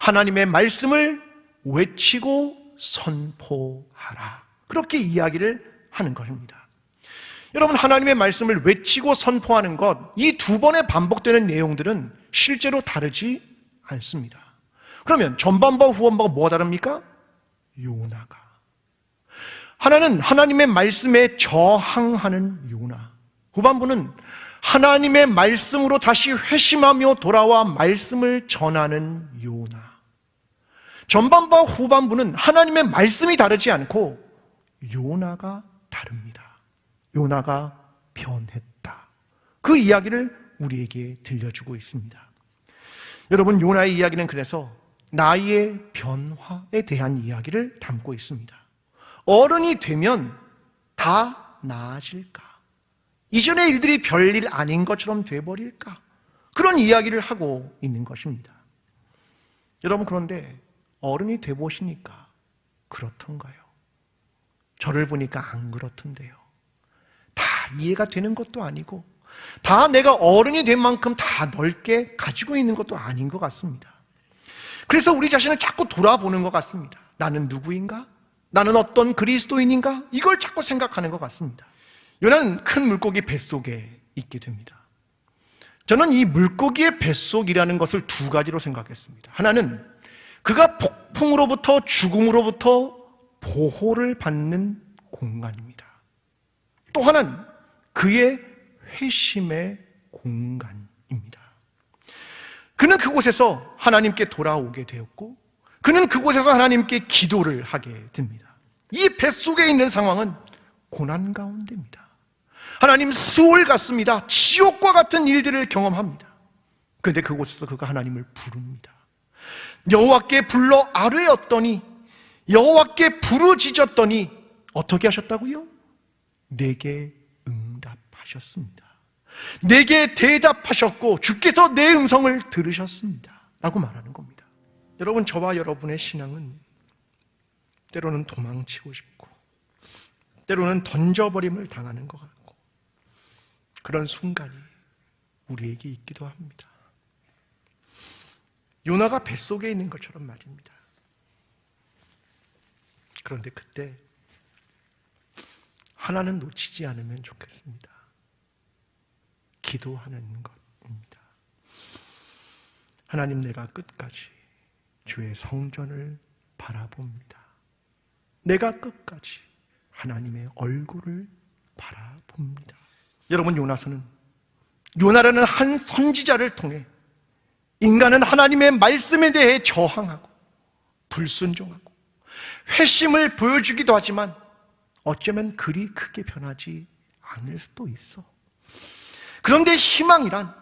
하나님의 말씀을 외치고 선포하라. 그렇게 이야기를 하는 것입니다. 여러분, 하나님의 말씀을 외치고 선포하는 것, 이 두 번에 반복되는 내용들은 실제로 다르지 않습니다. 그러면 전반부와 후반부가 뭐가 다릅니까? 요나가. 하나는 하나님의 말씀에 저항하는 요나. 후반부는 하나님의 말씀으로 다시 회심하며 돌아와 말씀을 전하는 요나. 전반부와 후반부는 하나님의 말씀이 다르지 않고 요나가 다릅니다. 요나가 변했다. 그 이야기를 우리에게 들려주고 있습니다. 여러분, 요나의 이야기는 그래서 나의 변화에 대한 이야기를 담고 있습니다. 어른이 되면 다 나아질까? 이전의 일들이 별일 아닌 것처럼 돼버릴까? 그런 이야기를 하고 있는 것입니다. 여러분, 그런데 어른이 돼보시니까 그렇던가요? 저를 보니까 안 그렇던데요. 다 이해가 되는 것도 아니고, 다 내가 어른이 된 만큼 다 넓게 가지고 있는 것도 아닌 것 같습니다. 그래서 우리 자신을 자꾸 돌아보는 것 같습니다. 나는 누구인가? 나는 어떤 그리스도인인가? 이걸 자꾸 생각하는 것 같습니다. 요나는 큰 물고기 뱃속에 있게 됩니다. 저는 이 물고기의 뱃속이라는 것을 두 가지로 생각했습니다. 하나는 그가 폭풍으로부터 죽음으로부터 보호를 받는 공간입니다. 또 하나는 그의 회심의 공간입니다. 그는 그곳에서 하나님께 돌아오게 되었고, 그는 그곳에서 하나님께 기도를 하게 됩니다. 이 뱃속에 있는 상황은 고난 가운데입니다. 하나님 수월 같습니다. 지옥과 같은 일들을 경험합니다. 그런데 그곳에서 그가 하나님을 부릅니다. 여호와께 불러 아뢰었더니 여호와께 부르짖었더니 어떻게 하셨다고요? 내게 응답하셨습니다. 내게 대답하셨고 주께서 내 음성을 들으셨습니다. 라고 말하는 겁니다. 여러분 저와 여러분의 신앙은 때로는 도망치고 싶고 때로는 던져버림을 당하는 것 같고 그런 순간이 우리에게 있기도 합니다. 요나가 뱃속에 있는 것처럼 말입니다. 그런데 그때 하나는 놓치지 않으면 좋겠습니다. 기도하는 것입니다. 하나님 내가 끝까지 주의 성전을 바라봅니다. 내가 끝까지 하나님의 얼굴을 바라봅니다. 여러분 요나서는 요나라는 한 선지자를 통해 인간은 하나님의 말씀에 대해 저항하고 불순종하고 회심을 보여주기도 하지만 어쩌면 그리 크게 변하지 않을 수도 있어. 그런데 희망이란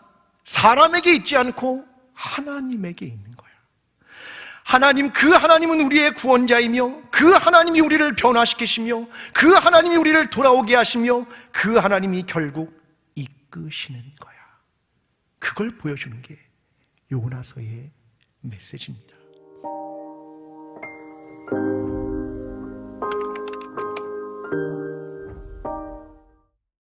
사람에게 있지 않고 하나님에게 있는 거야. 하나님, 그 하나님은 우리의 구원자이며 그 하나님이 우리를 변화시키시며 그 하나님이 우리를 돌아오게 하시며 그 하나님이 결국 이끄시는 거야. 그걸 보여주는 게 요나서의 메시지입니다.